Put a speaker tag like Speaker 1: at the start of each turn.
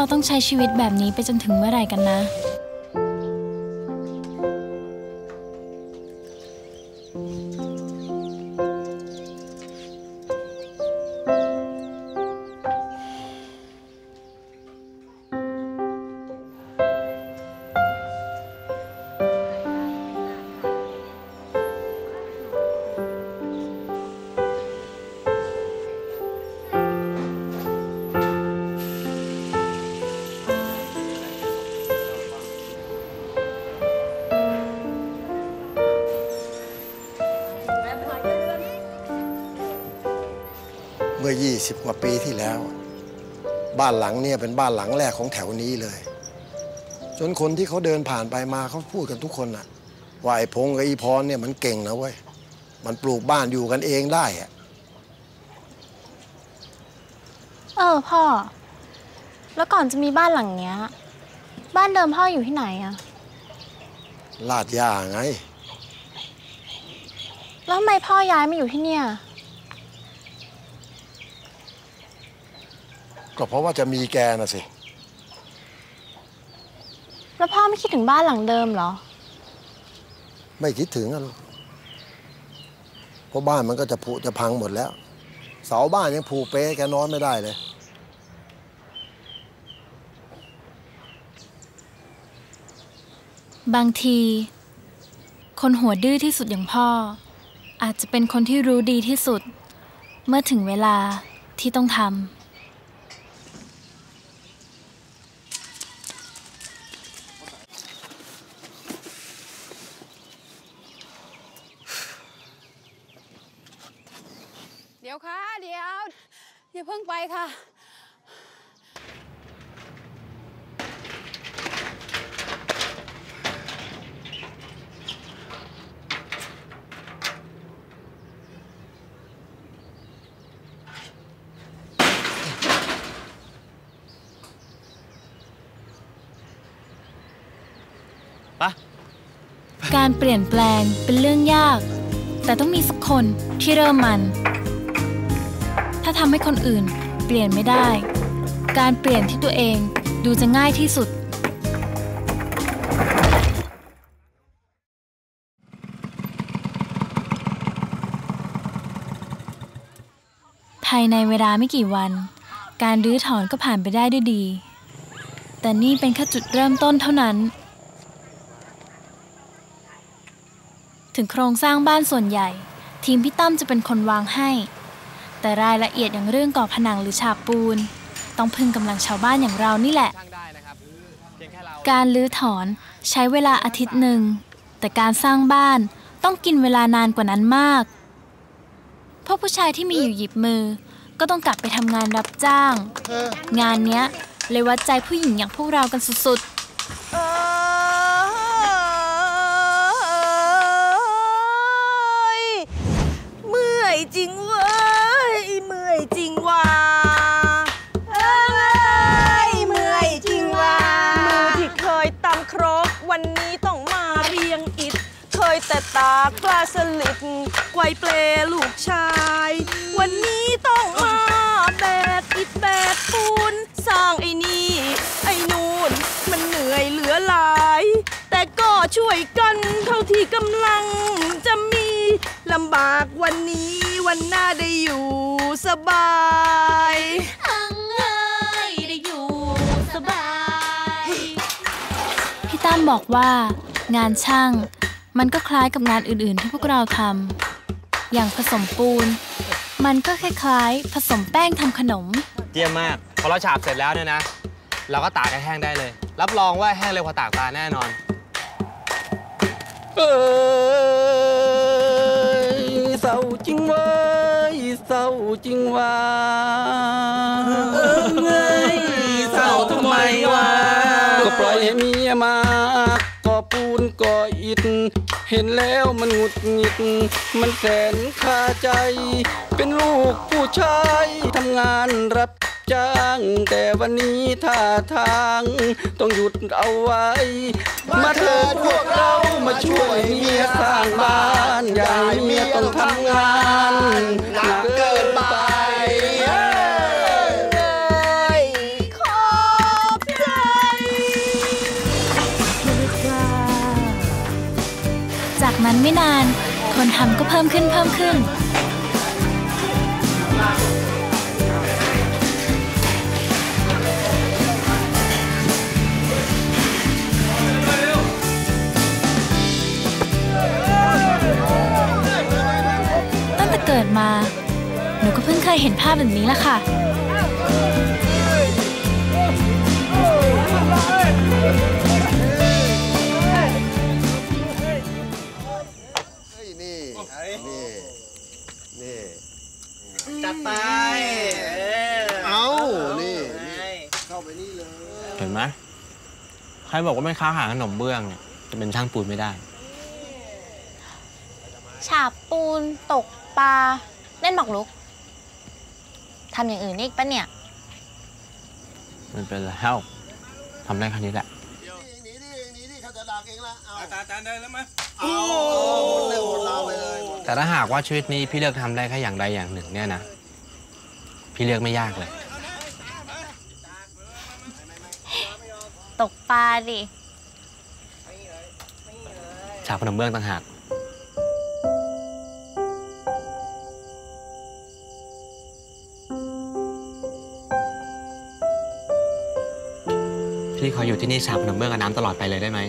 Speaker 1: เราต้องใช้ชีวิตแบบนี้ไปจนถึงเมื่อไหร่กันนะ
Speaker 2: มื่อ 20 กว่าปีที่แล้ว บ้านหลังเนี่ยเป็นบ้านหลังแรกของแถวนี้เลย จนคนที่เขาเดินผ่านไปมาเขาพูดกันทุกคนอะว่าไอ้พงกับอีพรเนี่ยมันเก่งนะเว้ยมันปลูกบ้านอยู่กันเองได้อะ
Speaker 1: เออพ่อ แล้วก่อนจะมีบ้านหลังเนี้ย บ้านเดิมพ่ออยู่ที่ไหนอะ
Speaker 2: ลาดย่าไง
Speaker 1: แล้วทำไมพ่อย้ายมาอยู่ที่เนี่ย
Speaker 2: ก็เพราะว่าจะมีแกน่ะสิ
Speaker 1: แล้วพ่อไม่คิดถึงบ้านหลังเดิมเหรอ
Speaker 2: ไม่คิดถึงอะลูกเพราะบ้านมันก็จะผุจะพังหมดแล้ว เสาบ้านยังผูกเป๊ะแกนอนไม่ได้เลย
Speaker 1: บางที คนหัวดื้อที่สุดอย่างพ่อ อาจจะเป็นคนที่รู้ดีที่สุด เมื่อถึงเวลาที่ต้องทำ
Speaker 3: ดี๋ยวค่ะเดี๋ยว อย่าเพิ่งไปค่ะ
Speaker 1: การเปลี่ยนแปลงเป็นเรื่องยาก แต่ต้องมีสักคนที่เริ่มมัน ถ้าทำให้คนอื่นเปลี่ยนไม่ได้ การเปลี่ยนที่ตัวเองดูจะง่ายที่สุด ภายในเวลาไม่กี่วัน การรื้อถอนก็ผ่านไปได้ด้วยดี แต่นี่เป็นแค่จุดเริ่มต้นเท่านั้น ถึงโครงสร้างบ้านส่วนใหญ่ ทีมพี่ตั้มจะเป็นคนวางให้ แต่รายละเอียดอย่างเรื่องก่อผนังหรือฉาบปูน ต้องพึ่งกำลังชาวบ้านอย่างเรานี่แหละ
Speaker 4: ช่างได้นะครับเพียงแค่เรา
Speaker 1: การรื้อถอนใช้เวลาอาทิตย์หนึ่ง แต่การสร้างบ้านต้องกินเวลานานกว่านั้นมากเพราะผู้ชายที่มีอยู่หยิบมือ ก็ต้องกลับไปทำงานรับจ้าง งานเนี้ยเลยวัดใจผู้หญิงอย่างพวกเรากันสุด
Speaker 5: เต่ตากปลาสลิดไกวเปลลูกชาย วันนี้ต้องมาแบกอิฐแบกปูน สร้างไอ้นี่ ไอ้นู่นมันเหนื่อยเหลือหลาย แต่ก็ช่วยกันเท่าที่กำลังจะมีลำบากวันนี้วันหน้าได้อยู่สบายอังเอ้ยได้อยู่สบาย
Speaker 1: ๆพี่ตั้มบอกว่างานช่าง มันก็คล้ายกับงานอื่นๆที่พวกเราทำอย่างผสมปูน มันก็คล้ายๆผสมแป้งทำขนม
Speaker 4: เยี่ยมมาก พอเราฉาบเสร็จแล้วเนี่ยนะ เราก็ตากให้แห้งได้เลย รับรองว่าแห้งเร็วกว่าตากปลาแน่นอน
Speaker 6: เอ้ยเศร้าจริงเว้ยเศร้าจริงว่าเอ้ยเศร้าทำไมวะก็ปล่อยให้เมียมาก่อปูนก่ออิฐ เห็นแล้วมันหงุดหงิด มันแสนคาใจ เป็นลูกผู้ชายทำงานรับจ้าง แต่วันนี้ท่าทาง ต้องหยุดเอาไว้ มาเถิดพวกเรามาช่วยเมียสร้างบ้านอย่าให้เมียต้องทำงาน
Speaker 1: จากนั้นไม่นาน คนทำก็เพิ่มขึ้นเพิ่มขึ้น ตั้งแต่เกิดมา หนูก็เพิ่งเคยเห็นภาพแบบนี้แหละค่ะ
Speaker 4: ไป
Speaker 2: นี่เลย
Speaker 4: เห็นไหมใครบอกว่าไม่ค้าขายขนมเบื้องเนี่ยจะเป็นช่างปูนไม่ได้
Speaker 7: ฉาบปูนตกปลาเล่นหมากรุกทำอย่างอื่นอีกปะเนี่ย
Speaker 4: มันเป็นแล้วทำได้แค่นี้แหละ
Speaker 2: หนีดิหนีดิเขาจะดักเองละเอา
Speaker 6: ตาจานได้แล้วมั้ย
Speaker 2: เอาหมดเรื่องหมดราวไปเลยหมด
Speaker 4: แต่ถ้าหากว่าชีวิตนี้พี่เลือกทำได้แค่อย่างใดอย่างหนึ่งเนี่ยนะ พี่เลือกไม่ยากเลย
Speaker 7: ตกปลาดิ
Speaker 4: ฉาบขนมเบื้องต่างหากพี่ขออยู่ที่นี่ฉาบขนมเบื้องกับน้ำตลอดไปเลยได้ไหม